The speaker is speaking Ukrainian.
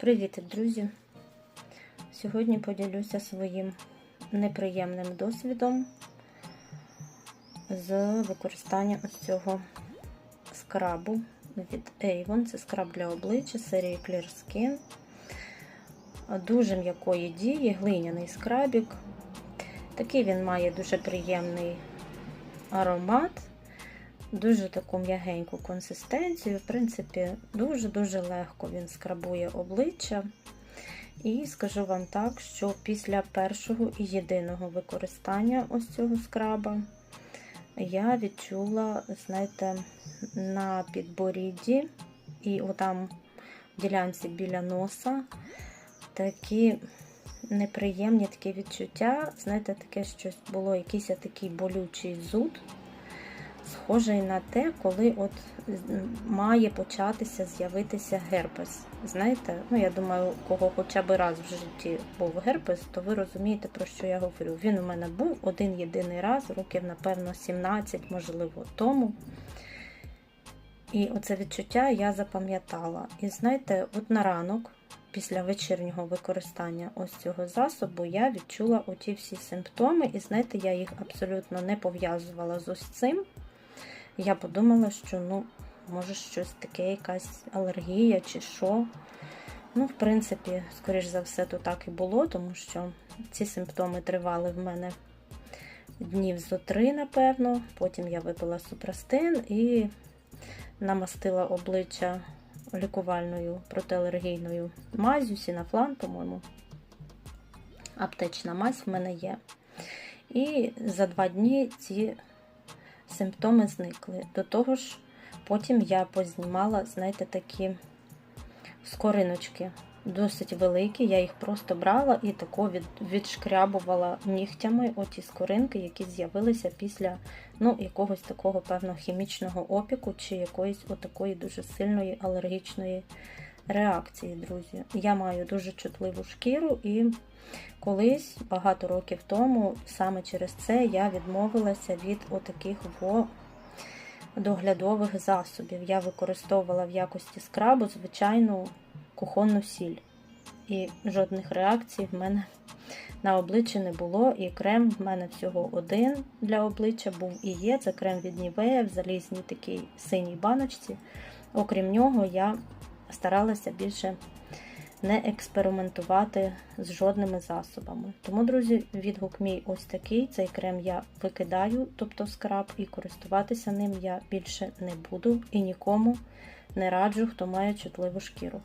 Привіт, друзі! Сьогодні поділюся своїм неприємним досвідом з використання ось цього скрабу від Avon. Це скраб для обличчя серії Clear Skin. Дуже м'якої дії, глиняний скрабік. Такий він має дуже приємний аромат. Дуже таку м'ягеньку консистенцію. В принципі, дуже-дуже легко він скрабує обличчя. І скажу вам так, що після першого і єдиного використання ось цього скраба я відчула, знаєте, на підборідді і отам в ділянці біля носа такі неприємні такі відчуття. Знаєте, таке щось було якийсь такий болючий зуд схожий на те, коли от має початися з'явитися герпес. Знаєте, ну я думаю, кого хоча б раз в житті був герпес, то ви розумієте, про що я говорю. Він у мене був один єдиний раз, років, напевно, 17, можливо, тому. І оце відчуття я запам'ятала. І знаєте, от на ранок, після вечірнього використання ось цього засобу, я відчула оті всі симптоми, і знаєте, я їх абсолютно не пов'язувала з ось цим. Я подумала, що, ну, може, щось таке, якась алергія чи що. Ну, в принципі, скоріш за все, то так і було, тому що ці симптоми тривали в мене днів зо три, напевно. Потім я випила супрастин і намастила обличчя лікувальною протиалергійною мазю, сінафлан, по-моєму. Аптечна мазь в мене є. І за два дні ці симптоми зникли. До того ж, потім я познімала, знаєте, такі скориночки, досить великі. Я їх просто брала і тако від, відшкрябувала нігтями оті скоринки, які з'явилися після ну, якогось такого певного хімічного опіку чи якоїсь отакої дуже сильної алергічної реакції, друзі. Я маю дуже чутливу шкіру і. Колись, багато років тому, саме через це я відмовилася від отаких во доглядових засобів. Я використовувала в якості скрабу звичайну кухонну сіль. І жодних реакцій в мене на обличчі не було. І крем в мене всього один для обличчя був і є. Це крем від Нівея в залізній такій синій баночці. Окрім нього, я старалася більше не експериментувати з жодними засобами. Тому, друзі, відгук мій ось такий. Цей крем я викидаю, тобто скраб, і користуватися ним я більше не буду і нікому не раджу, хто має чутливу шкіру.